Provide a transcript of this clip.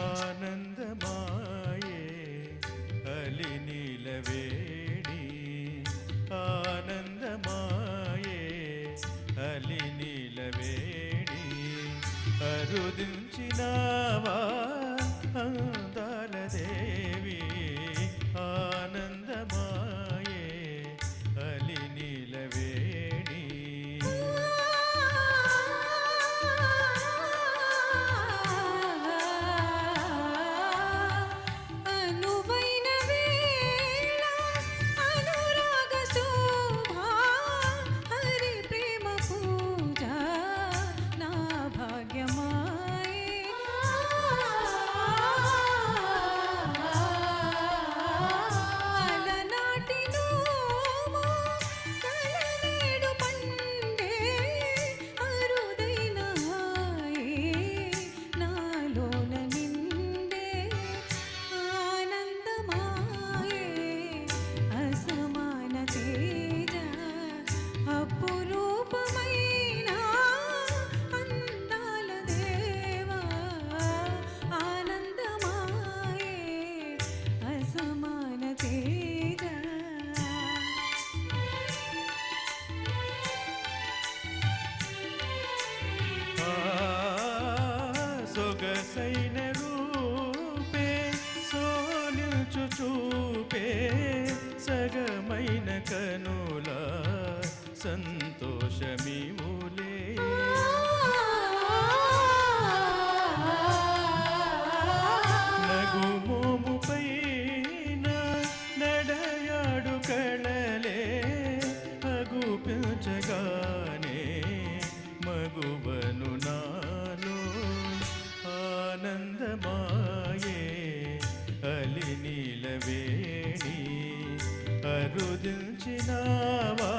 ఆనందమాయే అలి నీలవేణి ఆనందమాయే అలి నీలవేణి సొగసైన రూపే సోలుచు చూపే సగమైన కనుల సంతోషమివులే మూలే. పైన నడయాడు కళలే అగుపించగానే మగువను వేణి అరుదించినావా?